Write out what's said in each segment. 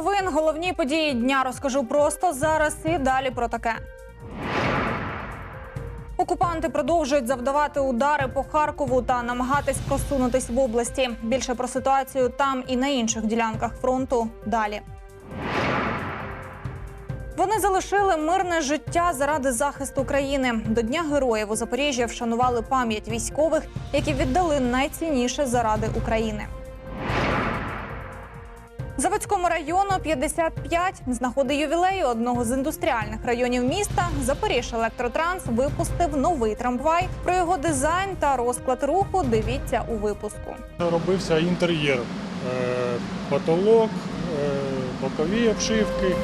Новин, головні події дня розкажу просто зараз і далі про таке. Окупанти продовжують завдавати удари по Харкову та намагатись просунутись в області. Більше про ситуацію там і на інших ділянках фронту далі. Вони залишили мирне життя заради захисту країни. До Дня героїв у Запоріжжі вшанували пам'ять військових, які віддали найцінніше заради України. Заводському району 55 з нагоди ювілею одного з індустріальних районів міста Запоріж Електротранс випустив новий трамвай. Про його дизайн та розклад руху дивіться у випуску. Робився інтер'єр, Е, потолок, е, бокові обшивки.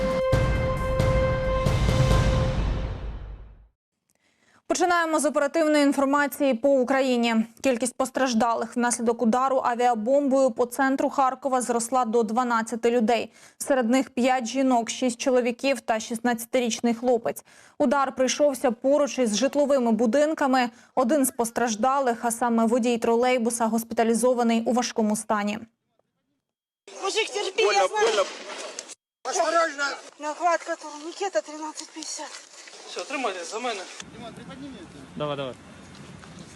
Починаємо з оперативної інформації по Україні. Кількість постраждалих внаслідок удару авіабомбою по центру Харкова зросла до 12 людей. Серед них 5 жінок, 6 чоловіків та 16-річний хлопець. Удар прийшовся поруч із житловими будинками. Один з постраждалих, а саме водій тролейбуса, госпіталізований у важкому стані. Мужик, Больно, я знаю. Осторожно. Накладка турникета 13.50. Все, тримайтесь за мене.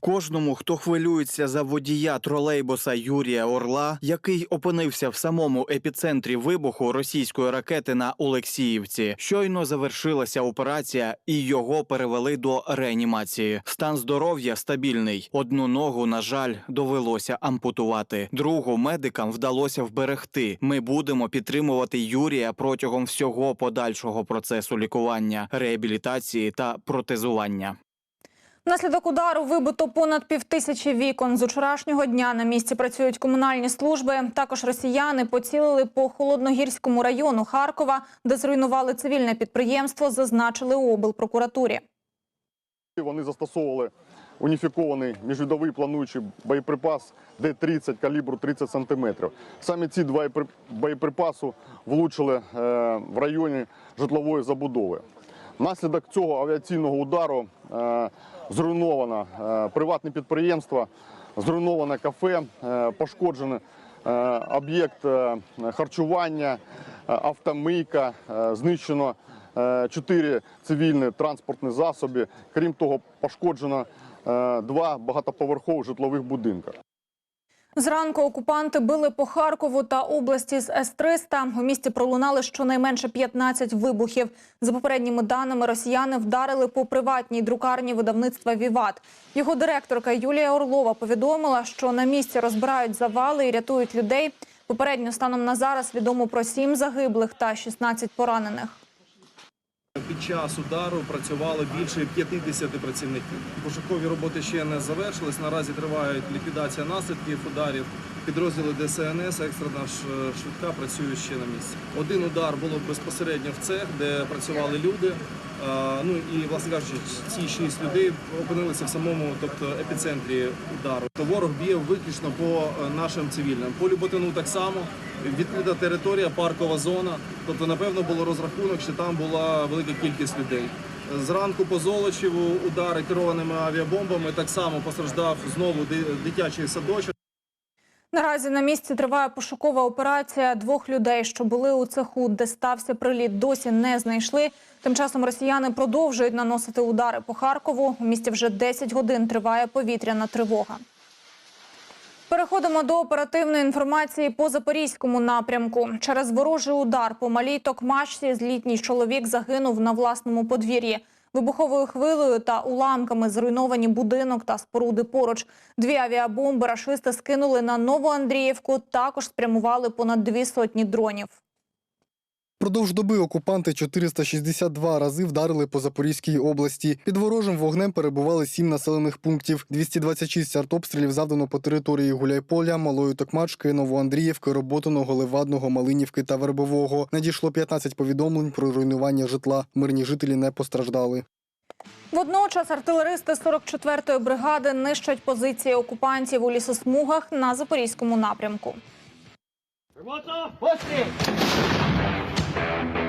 Кожному, хто хвилюється за водія тролейбуса Юрія Орла, який опинився в самому епіцентрі вибуху російської ракети на Олексіївці, щойно завершилася операція, і його перевели до реанімації. Стан здоров'я стабільний. Одну ногу, на жаль, довелося ампутувати. Другу медикам вдалося вберегти. Ми будемо підтримувати Юрія протягом всього подальшого процесу лікування, реабілітації та протезування. Внаслідок удару вибито понад півтисячі вікон. З учорашнього дня на місці працюють комунальні служби. Також росіяни поцілили по холодногірському району Харкова, де зруйнували цивільне підприємство, зазначили у облпрокуратурі. Вони застосовували уніфікований міжвідовий плануючий боєприпас Д-30 калібру 30 см. Саме ці два боєпри- боєприпасу влучили е, в районі житлової забудови. Внаслідок цього авіаційного удару е, зруйновано е, приватне підприємство, зруйноване кафе, е, пошкоджений об'єкт харчування, автомийка, знищено чотири цивільні транспортні засоби. Крім того, пошкоджено два багатоповерхових житлових будинка. Зранку окупанти били по Харкову та області з С-300. У місті пролунали щонайменше 15 вибухів. За попередніми даними, росіяни вдарили по приватній друкарні видавництва «Віват». Його директорка Юлія Орлова повідомила, що на місці розбирають завали і рятують людей. Попередньо станом на зараз відомо про 7 загиблих та 16 поранених. Під час удару працювало більше 50 працівників. Пошукові роботи ще не завершились. Наразі триває ліквідація наслідків ударів. Підрозділи ДСНС, екстрена швидка працюють ще на місці. Один удар було безпосередньо в цех, де працювали люди. Ну і власне кажучи, ці шість людей опинилися в самому, тобто епіцентрі удару. Ворог б'є виключно по е, нашим цивільним. По Люботину так само відкрита територія, паркова зона. Тобто, напевно, було розрахунок, що там була велика кількість людей. Зранку по Золочеву удари керованими авіабомбами так само постраждав знову дитячий садочок. Наразі на місці триває пошукова операція. Двох людей, що були у цеху, де стався приліт, досі не знайшли. Тим часом росіяни продовжують наносити удари по Харкову. У місті вже 10 годин триває повітряна тривога. Переходимо до оперативної інформації по запорізькому напрямку. Через ворожий удар по малій токмачці літній чоловік загинув на власному подвір'ї. Вибуховою хвилею та уламками зруйновані будинок та споруди поруч. Дві авіабомби рашисти скинули на Новоандріївку. Також спрямували понад дві сотні дронів. Продовж доби окупанти 462 рази вдарили по Запорізькій області. Під ворожим вогнем перебували сім населених пунктів. 226 артобстрілів завдано по території Гуляйполя, Малої Токмачки, Новоандріївки, Роботиного, Левадного, Малинівки та Вербового. Надійшло 15 повідомлень про руйнування житла. Мирні жителі не постраждали. Водночас артилеристи 44-ї бригади нищать позиції окупантів у лісосмугах на запорізькому напрямку. Thank you.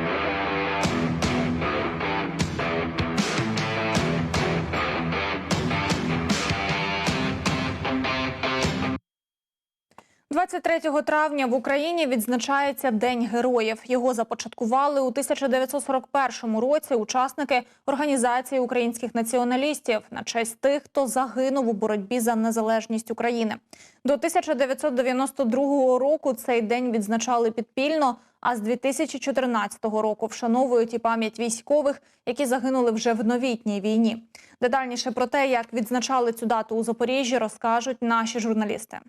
23 травня в Україні відзначається День героїв. Його започаткували у 1941 році учасники Організації українських націоналістів на честь тих, хто загинув у боротьбі за незалежність України. До 1992 року цей день відзначали підпільно, а з 2014 року вшановують і пам'ять військових, які загинули вже в новітній війні. Детальніше про те, як відзначали цю дату у Запоріжжі, розкажуть наші журналісти.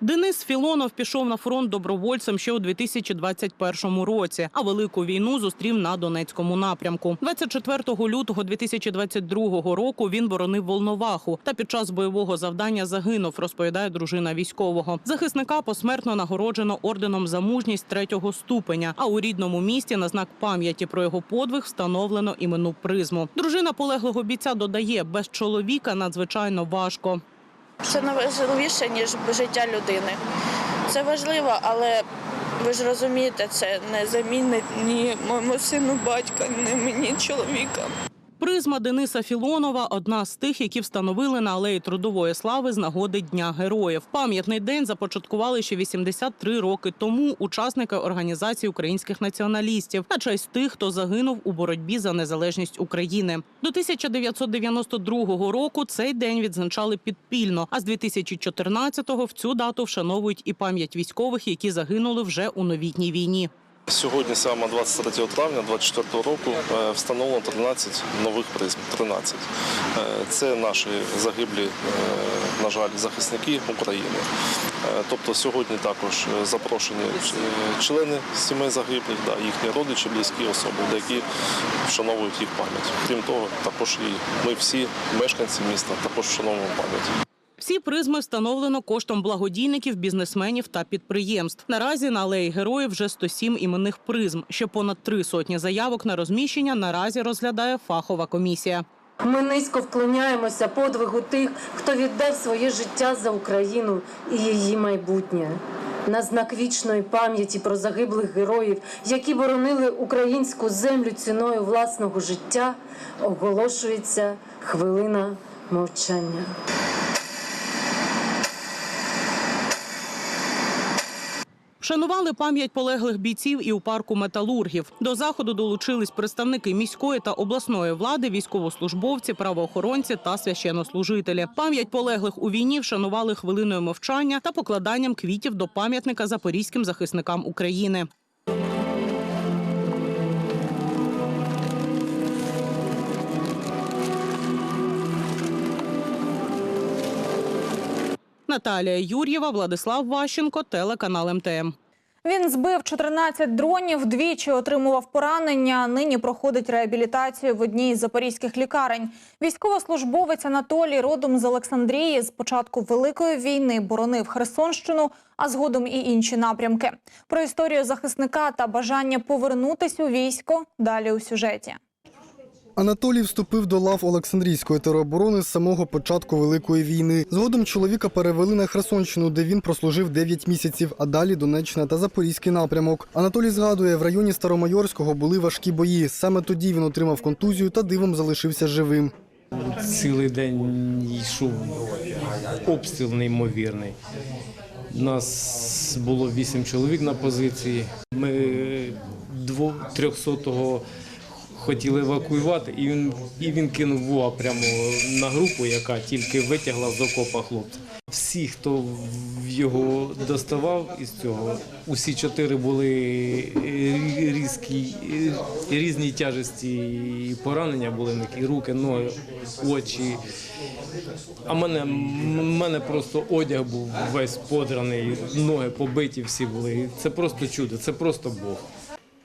Денис Філонов пішов на фронт добровольцем ще у 2021 році, а велику війну зустрів на Донецькому напрямку. 24 лютого 2022 року він боронив Волноваху та під час бойового завдання загинув, розповідає дружина військового. Захисника посмертно нагороджено орденом за мужність третього ступеня. А у рідному місті на знак пам'яті про його подвиг встановлено іменну призму. Дружина полеглого бійця додає, без чоловіка надзвичайно важко. Це найважливіше, ніж життя людини. Це важливо, але ви ж розумієте, це не замінить ні моєму сину батька, ні мені чоловіка. Призма Дениса Філонова одна з тих, які встановили на алеї трудової слави з нагоди Дня героїв. Пам'ятний день започаткували ще 83 роки тому учасники організації українських націоналістів на честь тих, хто загинув у боротьбі за незалежність України. До 1992 року цей день відзначали підпільно. А з 2014-го в цю дату вшановують і пам'ять військових, які загинули вже у новітній війні. Сьогодні, саме 23 травня 2024 року, е, встановлено 13 нових призм. 13. Е, Це наші загиблі, е, на жаль, захисники України. Тобто сьогодні також запрошені члени сімей загиблих, да, їхні родичі, близькі особи, які вшановують їх пам'ять. Крім того, також і ми всі мешканці міста також вшановуємо пам'ять. Всі призми встановлено коштом благодійників, бізнесменів та підприємств. Наразі на алеї героїв вже 107 іменних призм. Ще понад три сотні заявок на розміщення наразі розглядає фахова комісія. Ми низько вклоняємося подвигу тих, хто віддав своє життя за Україну і її майбутнє. На знак вічної пам'яті про загиблих героїв, які боронили українську землю ціною власного життя, оголошується хвилина мовчання. Вшанували пам'ять полеглих бійців і у парку металургів. До заходу долучились представники міської та обласної влади, військовослужбовці, правоохоронці та священнослужителі. Пам'ять полеглих у війні вшанували хвилиною мовчання та покладанням квітів до пам'ятника запорізьким захисникам України. Наталія Юр'єва, Владислав Ващенко, телеканал МТМ. Він збив 14 дронів, двічі отримував поранення. Нині проходить реабілітацію в одній із запорізьких лікарень. Військовослужбовець Анатолій родом з Олександрії з початку великої війни боронив Херсонщину, а згодом і інші напрямки. Про історію захисника та бажання повернутись у військо далі у сюжеті. Анатолій вступив до лав Олександрійської тероборони з самого початку Великої війни. Згодом чоловіка перевели на Херсонщину, де він прослужив 9 місяців, а далі Донеччина та Запорізький напрямок. Анатолій згадує, в районі Старомайорського були важкі бої. Саме тоді він отримав контузію та дивом залишився живим. Цілий день йшов обстріл неймовірний. Нас було вісім чоловік на позиції. Ми дво- трьохсотого хотіли евакуювати, і він, і він кинув ВУА прямо на групу, яка тільки витягла з окопа хлопця. Всі, хто його доставав із цього, усі чотири були різкі, різні тяжесті і поранення були в них, і руки, ноги, очі. А мене, мене просто одяг був весь подраний, ноги побиті всі були. Це просто чудо, це просто Бог.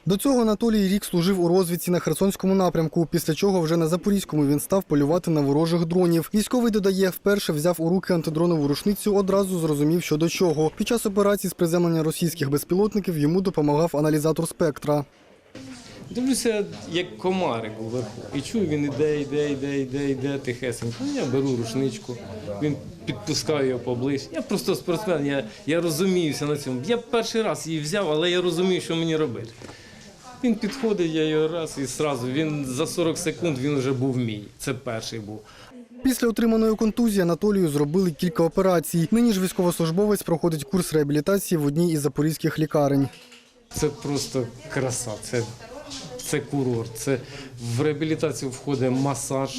До цього Анатолій рік служив у розвідці на Херсонському напрямку, після чого вже на Запорізькому він став полювати на ворожих дронів. Військовий додає, вперше взяв у руки антидронову рушницю, одразу зрозумів, що до чого. Під час операції з приземлення російських безпілотників йому допомагав аналізатор спектра. Дивлюся, як комарик вверху. І чую, він іде, іде, іде, іде, іде тихесенько. Ну, Я беру рушничку, він підпускає його поближче. Я просто спортсмен, я, я розуміюся на цьому. Я перший раз її взяв, але я розумію, що мені робити. Він підходить, я його раз і зразу. Він за 40 секунд він вже був мій. Це перший був. Після отриманої контузії Анатолію зробили кілька операцій. Нині ж військовослужбовець проходить курс реабілітації в одній із запорізьких лікарень. Це просто краса, це, це курорт. Це в реабілітацію входить масаж,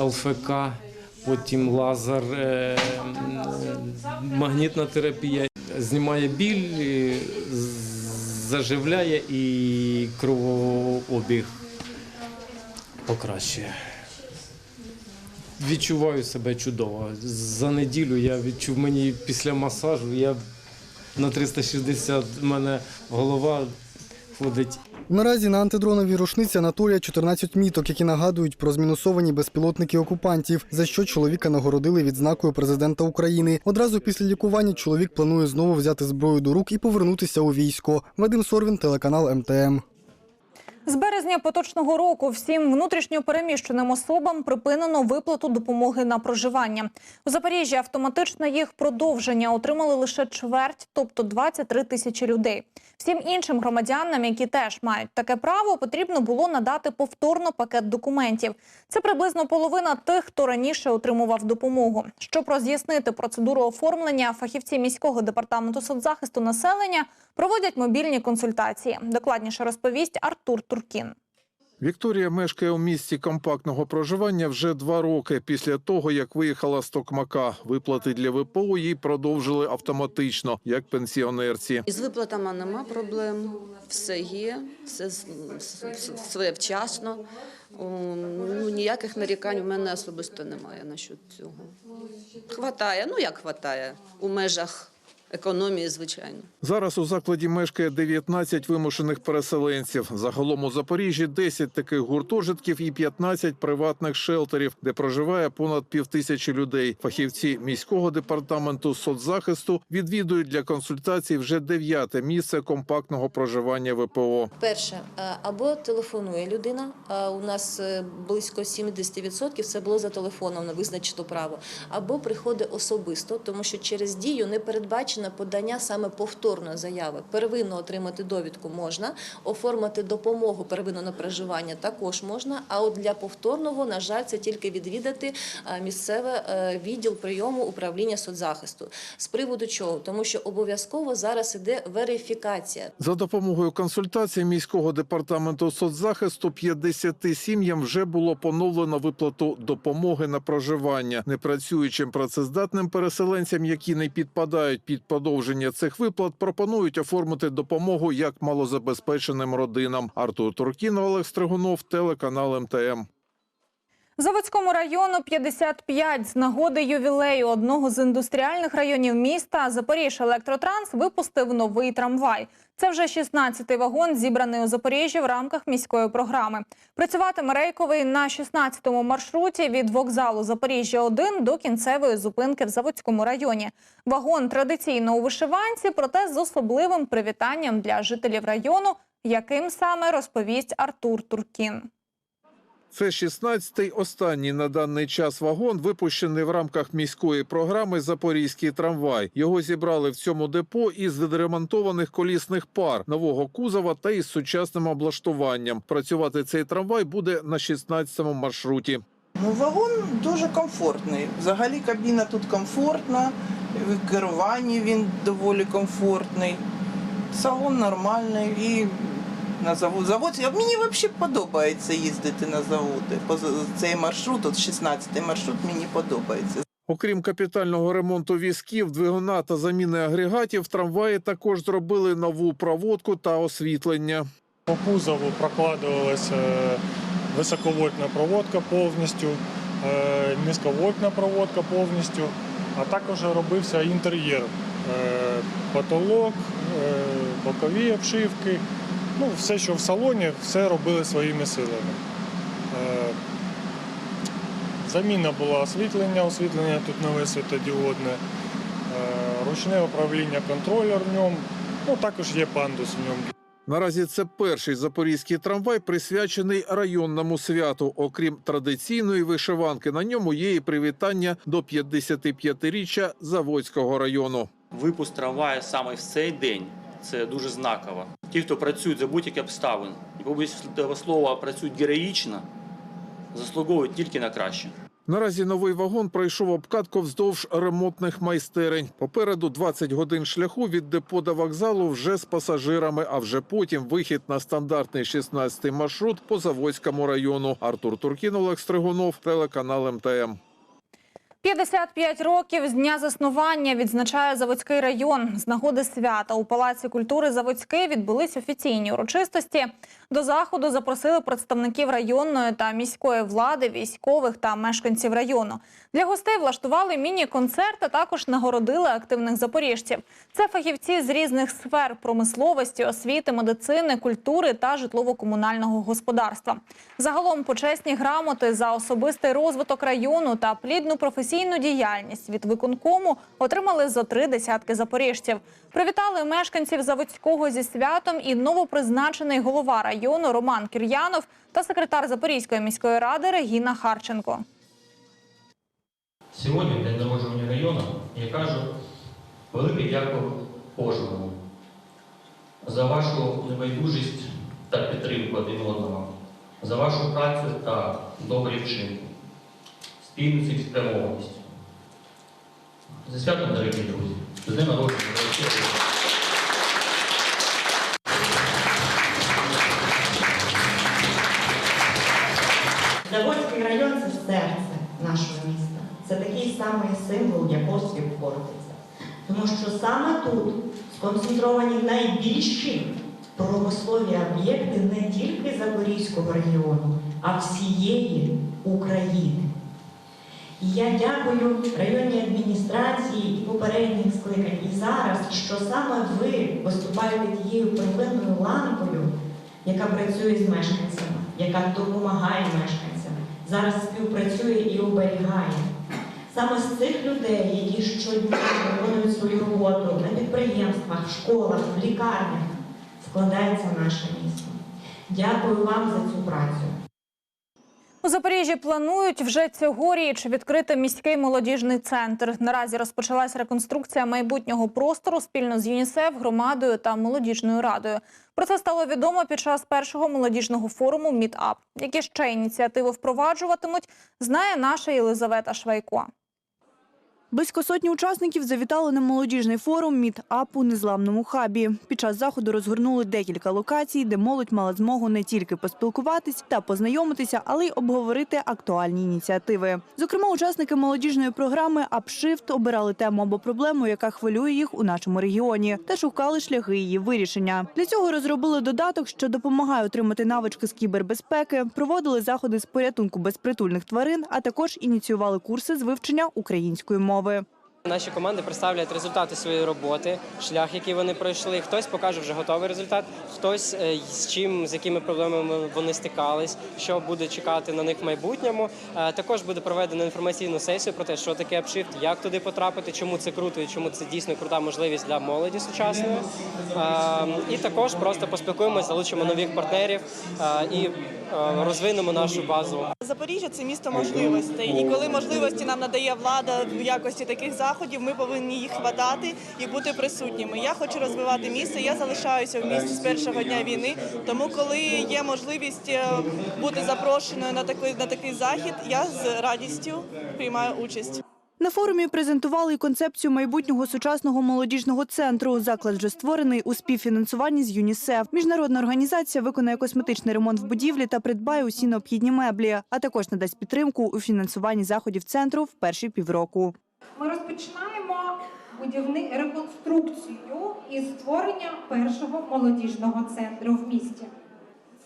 ЛФК, потім лазер, е, магнітна терапія. Знімає біль, е, з- заживляє і кровообіг покращує. Відчуваю себе чудово. За неділю я відчув мені після масажу. Я на 360 в мене голова ходить. Наразі на антидроновій рушниці Анатолія 14 міток, які нагадують про змінусовані безпілотники окупантів, за що чоловіка нагородили відзнакою президента України. Одразу після лікування чоловік планує знову взяти зброю до рук і повернутися у військо. Вадим Сорвін, телеканал МТМ. З березня поточного року всім внутрішньо переміщеним особам припинено виплату допомоги на проживання. У Запоріжжі автоматичне їх продовження отримали лише чверть, тобто 23 тисячі людей. Всім іншим громадянам, які теж мають таке право, потрібно було надати повторно пакет документів. Це приблизно половина тих, хто раніше отримував допомогу. Щоб роз'яснити процедуру оформлення, фахівці міського департаменту соцзахисту населення проводять мобільні консультації. Докладніше розповість Артур Туркін. Вікторія мешкає у місті компактного проживання вже два роки після того, як виїхала з Токмака. Виплати для ВПО їй продовжили автоматично, як пенсіонерці. Із виплатами нема проблем, все є, все своєвчасно. Ну, ніяких нарікань у мене особисто немає насчет цього. Хватає, ну як хватає, у межах економії, звичайно. Зараз у закладі мешкає 19 вимушених переселенців. Загалом у Запоріжжі 10 таких гуртожитків і 15 приватних шелтерів, де проживає понад півтисячі людей. Фахівці міського департаменту соцзахисту відвідують для консультацій вже дев'яте місце компактного проживання ВПО. Перше, е, або телефонує людина. У нас е, близько 70% це було за телефоном на визначене право, або приходить особисто, тому що через дію не передбачено подання саме повторної заяви. Первинно отримати довідку можна, оформити допомогу первинно на проживання також можна. А от для повторного, на жаль, це тільки відвідати е, місцеве е, відділ прийому управління соцзахисту. З приводу чого? Тому що обов'язково зараз іде верифікація. За допомогою консультацій міського департаменту соцзахисту 50 сім'ям вже було поновлено виплату допомоги на проживання. Непрацюючим працездатним переселенцям, які не підпадають під продовження цих виплат, пропонують оформити допомогу як малозабезпеченим родинам. Артур Туркін, Олег Стригунов, телеканал МТМ. Заводському району 55 з нагоди ювілею одного з індустріальних районів міста Запоріж Електротранс випустив новий трамвай. Це вже 16-й вагон, зібраний у Запоріжжі в рамках міської програми. Працюватиме рейковий на 16-му маршруті від вокзалу Запоріжжя 1 до кінцевої зупинки в Заводському районі. Вагон традиційно у вишиванці, проте з особливим привітанням для жителів району, яким саме розповість Артур Туркін. Це 16-й останній на даний час вагон, випущений в рамках міської програми Запорізький трамвай. Його зібрали в цьому депо із відремонтованих колісних пар, нового кузова та із сучасним облаштуванням. Працювати цей трамвай буде на 16-му маршруті. Ну, вагон дуже комфортний. Взагалі кабіна тут комфортна, в керуванні він доволі комфортний. Салон нормальний і на завод. завод. Мені взагалі подобається їздити на заводи. Цей маршрут, от 16-й маршрут, мені подобається. Окрім капітального ремонту візків, двигуна та заміни агрегатів, трамваї також зробили нову проводку та освітлення. По кузову прокладувалася е, високовольтна проводка повністю, е, низьковольтна проводка повністю, а також робився інтер'єр, е, потолок, бокові обшивки. Ну, все, що в салоні, все робили своїми силами. Е, Заміна була освітлення, освітлення тут нове світодіодне, е, ручне управління контролер в ньому, ну також є пандус в ньому. Наразі це перший запорізький трамвай, присвячений районному святу. Окрім традиційної вишиванки, на ньому є і привітання до 55-річчя Заводського району. Випуск трамвая саме в цей день це дуже знаково. Ті, хто працюють за будь-які обставин, і слова працюють героїчно, заслуговують тільки на краще. Наразі новий вагон пройшов обкатку вздовж ремонтних майстерень. Попереду 20 годин шляху від депо до вокзалу вже з пасажирами, а вже потім вихід на стандартний 16-й маршрут по Заводському району. Артур Туркін, Олег Стригунов, телеканал МТМ. 55 років з дня заснування відзначає Заводський район. З нагоди свята у Палаці культури Заводський відбулись офіційні урочистості. До заходу запросили представників районної та міської влади, військових та мешканців району. Для гостей влаштували міні-концерт, а також нагородили активних запоріжців. Це фахівці з різних сфер промисловості, освіти, медицини, культури та житлово-комунального господарства. Загалом почесні грамоти за особистий розвиток району та плідну професійну діяльність від виконкому отримали зо три десятки запоріжців. Привітали мешканців Заводського зі святом і новопризначений голова району Роман Кір'янов та секретар Запорізької міської ради Регіна Харченко. Сьогодні, день народження району, я кажу велике дякую кожному за вашу небайдужість та підтримку один одного, за вашу працю та добрі вчинки, спільну цілеспрямованість. За святом, дорогі друзі, з днем народження. Заводський район це серце нашого міста. Це такий самий символ, як острів Хортиця. Тому що саме тут сконцентровані найбільші промислові об'єкти не тільки Запорізького регіону, а всієї України. І я дякую районній адміністрації і попередніх скликань і зараз, що саме ви виступаєте тією первинною лампою, яка працює з мешканцями, яка допомагає мешканцям, зараз співпрацює і оберігає. Саме з цих людей, які щодня виконують свою роботу на підприємствах, школах, в лікарнях, складається наше місто. Дякую вам за цю працю. У Запоріжжі планують вже цьогоріч відкрити міський молодіжний центр. Наразі розпочалась реконструкція майбутнього простору спільно з ЮНІСЕФ, громадою та молодіжною радою. Про це стало відомо під час першого молодіжного форуму Мітап. Які ще ініціативи впроваджуватимуть, знає наша Єлизавета Швайко. Близько сотні учасників завітали на молодіжний форум «Міт-ап» у незламному хабі. Під час заходу розгорнули декілька локацій, де молодь мала змогу не тільки поспілкуватись та познайомитися, але й обговорити актуальні ініціативи. Зокрема, учасники молодіжної програми «Апшифт» обирали тему або проблему, яка хвилює їх у нашому регіоні, та шукали шляхи її вирішення. Для цього розробили додаток, що допомагає отримати навички з кібербезпеки, проводили заходи з порятунку безпритульних тварин, а також ініціювали курси з вивчення української мови мови. Наші команди представлять результати своєї роботи, шлях, який вони пройшли. Хтось покаже вже готовий результат, хтось е, з чим, з якими проблемами вони стикались, що буде чекати на них в майбутньому. Е, Також буде проведено інформаційну сесію про те, що таке апшифт, як туди потрапити, чому це круто і чому це дійсно крута можливість для молоді сучасної. Е, І також просто поспілкуємося, залучимо нових партнерів е, і розвинемо нашу базу. Запоріжжя це місто можливостей, і коли можливості нам надає влада в якості таких заходів, ми повинні їх хватати і бути присутніми. Я хочу розвивати місто. Я залишаюся в місті з першого дня війни. Тому, коли є можливість е, бути запрошеною на такий на такий захід, я з радістю приймаю участь. На форумі презентували й концепцію майбутнього сучасного молодіжного центру. Заклад вже створений у співфінансуванні з ЮНІСЕФ. Міжнародна організація виконає косметичний ремонт в будівлі та придбає усі необхідні меблі, а також надасть підтримку у фінансуванні заходів центру в перші півроку. Ми розпочинаємо будівни реконструкцію і створення першого молодіжного центру в місті.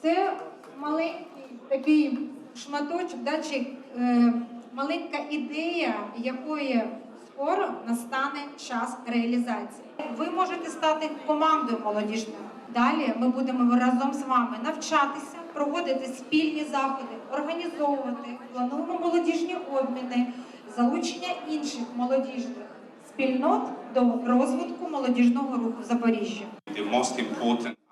Це маленький такий шматочок, да, чи е, маленька ідея, якої скоро настане час реалізації. Ви можете стати командою молодіжною. Далі ми будемо разом з вами навчатися, проводити спільні заходи, організовувати, плануємо молодіжні обміни, залучення інших молодіжних спільнот до розвитку молодіжного руху в Запоріжжі.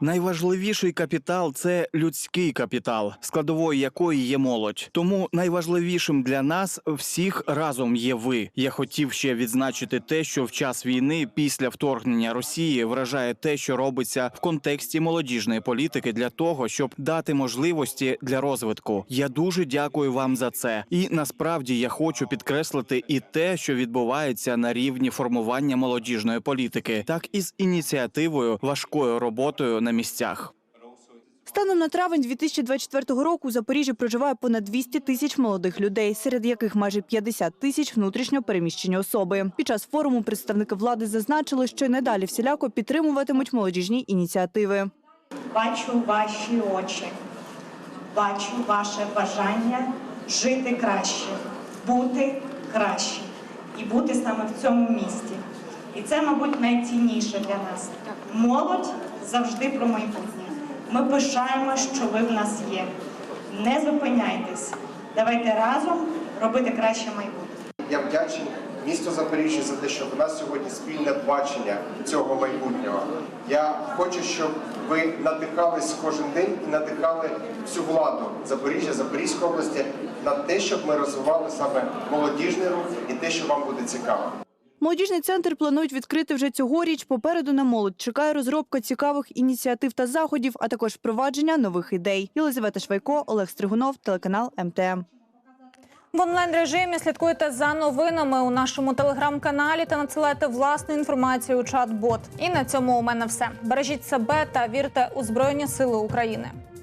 Найважливіший капітал це людський капітал, складовою якої є молодь. Тому найважливішим для нас всіх разом є ви. Я хотів ще відзначити те, що в час війни після вторгнення Росії вражає те, що робиться в контексті молодіжної політики для того, щоб дати можливості для розвитку. Я дуже дякую вам за це. І насправді я хочу підкреслити і те, що відбувається на рівні формування молодіжної політики, так і з ініціативою важкою роботою на місцях. Станом на травень 2024 року у Запоріжжі проживає понад 200 тисяч молодих людей, серед яких майже 50 тисяч внутрішньо переміщені особи. Під час форуму представники влади зазначили, що й надалі всіляко підтримуватимуть молодіжні ініціативи. Бачу ваші очі, бачу ваше бажання жити краще, бути краще і бути саме в цьому місті. І це, мабуть, найцінніше для нас. Молодь завжди про майбутнє. Ми пишаємо, що ви в нас є. Не зупиняйтесь. Давайте разом робити краще майбутнє. Я вдячний місту Запоріжжя за те, що в нас сьогодні спільне бачення цього майбутнього. Я хочу, щоб ви надихались кожен день і надихали всю владу Запоріжжя, Запорізької області на те, щоб ми розвивали саме молодіжний рух і те, що вам буде цікаво. Молодіжний центр планують відкрити вже цьогоріч. Попереду на молодь чекає розробка цікавих ініціатив та заходів, а також впровадження нових ідей. Єлизавета Швайко, Олег Стригунов, телеканал МТМ. В онлайн режимі слідкуйте за новинами у нашому телеграм-каналі та надсилайте власну інформацію у чат-бот. І на цьому у мене все. Бережіть себе та вірте у Збройні Сили України.